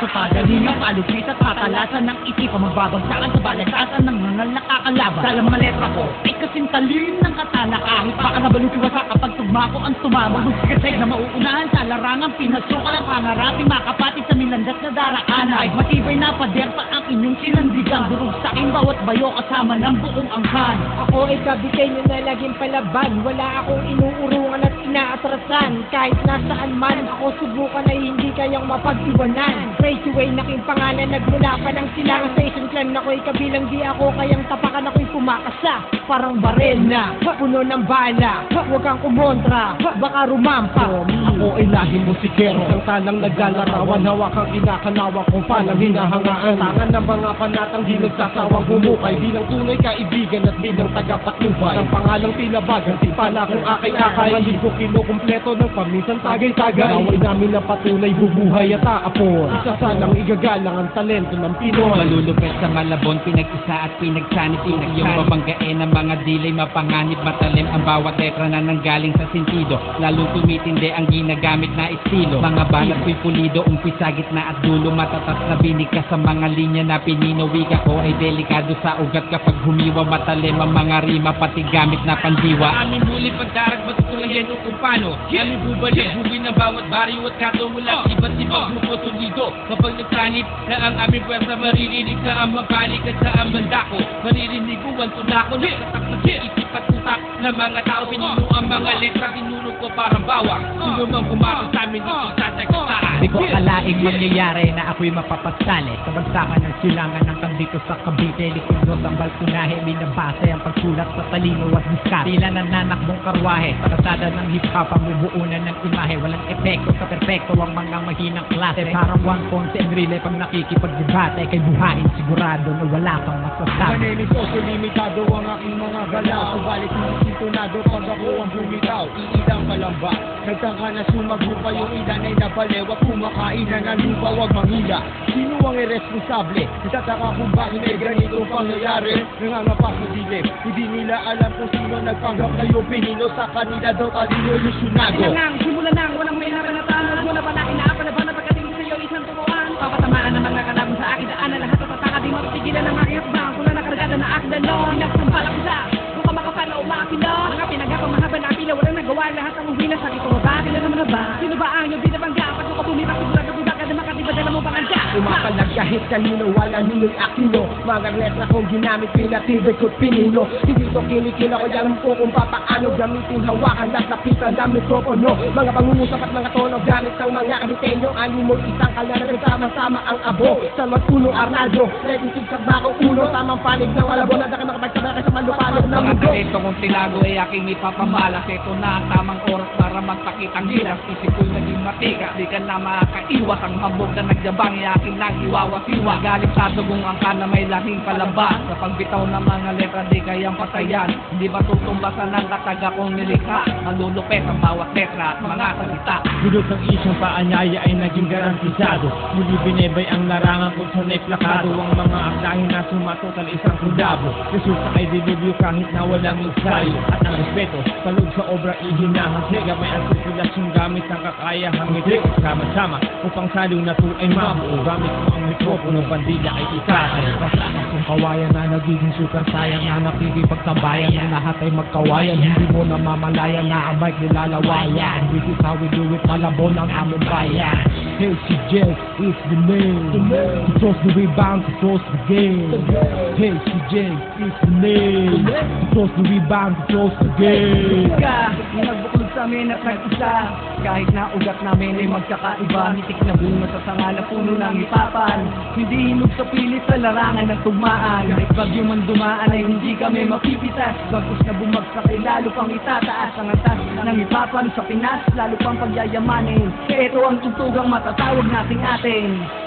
Magpapadali ng palupit at patalasan ng isipan. Magbabagsakan sa balagtasan ng mga nakakalaban. Sa mga letra ko ay kasing talim ng katana Kahit baka nabalutiwasa kapag tugma ko ang tumama. Magsigasay na mauunahan sa larangan Pinasukan ang pangarapin makapatid sa milandas na daraanan. Kahit matibay na pader pa ang inyong sinandigan Durog sa akin bawat bayo kasama ng buong angkan. Ako ay kabitenyo na laging palaban. Wala akong inuurungan at inaatrasan Kahit nasaan man ako subukan ay hindi kayang mapag-iwanan. Crazy way naking pangalan nagmula pa ng silangan sa isang clan. Ako'y kabilang di ako kayang tapakan ako'y kumakasa Parang barel na puno ng bala. Huwag kang kumontra, baka rumampa. Ako ay lahing musikero Ang talang naglalarawan Hawakang kinakanawa kung palang hinahangaan. Tangan ng mga panatang di nagsasawang humukay Bilang tunay kaibigan at bilang tagapatnubay Ang pangalang tinabagan Tipala kung akay-akay Halid ko kinukumpleto ng paminsan tagay-tagay Away namin na patunay bubuhay at aapon. Isa sanang igagalang ang talento ng Pinoy. Malulupet sa Malabon, pinag-isa at pinagsanit Pinag yung babanggain ng mga dilay Mapanganib, matalim ang bawat letra na nanggaling sa sentido. Lalong tumitindi ang ginagamit na estilo. Mga balat ko'y pulido, umpisa, gitna at dulo. Matatas na binig ka sa mga linya na pinino Wika ko. Ay delikado sa ugat kapag humiwa Matalim ang mga rima, pati gamit na pandiwa. Aming huli pagdarag, matutulayan o kung paano. Aming bubalik, buwi ng bawat baryo at kato mula. Iba't ibang grupo tulido Kapag nagsanip na ang aming pwersa Maririnig sa ang mabalik at sa ang bandako Maririnig ko ang tulako Nagtatak na isip at utak ng mga tao Pinuno ang mga letra, tinulog ko parang bawang. Sino mang kumakot sa amin, isasagasaan Di ko akalaing mangyayari na ako'y mapapasali. Sa bagsakan ng silangan ng kambito sa Cavite Likod ang balkonahe, binabase ang pagsulat sa talino at diskat Tila nananakbong karwahe, sa kasada ng hip-hop ang bubuunan ng imahe. Walang epekto sa perpekto ang mga mahinang klase. Parang one Ponce and Rile pag nakikipagdebate Kay buhain sigurado na wala kang masasabi. Maniliso, so limitado ang aking mga galaw Subalit hindi sintonado pag ako ang bumitaw. Iilang kalamba Nagtangka na sumaglupa yung ilan ay nabalew At kumakain na ng lupa, wag manghila Sino ang irresponsable? Nagtataka kung bakit may ganitong pangyayari. Nangangapa sa dilim Hindi nila alam kung sino nagpanggap kayo Pinino sa kanila daw talino ilusyonado nang, simula nang, walang may naranatan Mula ba na inaapan na ba na pagkatingin sa'yo isang tubuan Papatamaan ng mga kalaban sa akin Daan na lahat at tataka di mapigilan ng aking hakbang. Kung na nakaragada na akdan no Pinagsumpalak sa Kung ka makapala o makapilo Mga pinagapa mahaba na pila Walang nagawa lahat ang uhina sa ito ba? Sila naman na ba? Sino ba ang iyong Umapalag kahit kanino, wala nilo'y akino. Mga letra kong ginamit, pinatibay ko't pinino Hindi to kinikila ko, alam ko kung papaano Gamitin hawakan at lapitan ng mikropono. Mga pangungusap at mga tono, gamit ng mga kabitenyo Animo isang kalala, sama-sama ang abo. Sa magpuno Arnaldo, ready sigsag ba akong ulo Tamang panig ng alabo, na ka sa malupalog ng mundo. Talento kong tinago ay aking ipapamalas Ito na ang tamang oras para magpakitang gilas. Isip ko'y naging matika Di ka na makakaiwas. Ang hambog na nagyabang ay aking nang iwawasiwa Galit sa dugong ang kana may lahing palabas. Sa pagbitaw ng mga letra di kayang patayan. Hindi ba tutumbasan ng kataga kong nilikha? Malulupet ang bawat letra at mga salita. Gulot ng isang paanyaya ay naging garantisado. Muli binebay ang larangan kung sa plakado Ang mga akdahin na sumatotal isang kudabo Resulta ay dilubyo kahit na walang ensayo. At ang respeto, palog sa obra ihinahasega May artikulasyon gamit ang kakayahang ngiti Sama-sama upang salong na ay mabuo. Gamit mo ang mikropono, bandila ay ikakay Kasama kung kawayan na nagiging super sayang Na nakikipagtabayan ang lahat ay magkawayan. Hindi mo na mamalayan na ang mic nilalawayan. This is how we do it, malabon ang aming bayan Hey, si Jay, it's the name. To toss the rebound, to toss the game. Jay, it's the name. To toss the rebound, to toss the game. Ka nagbuklod sa amin at nag-isa Kahit na ugat namin ay magkakaiba Mitik na bunga sa sanga na puno ng ipapan. Hindi hinog sa pilit sa larangan ng tugmaan. Kahit bagyo man dumaan ay hindi kami mapipitas Bagkus na bumagsak ay lalo pang itataas Ang atas ng ipapan sa Pinas Lalo pang pagyayamanin. Ito ang tugtugang matatawag nating atin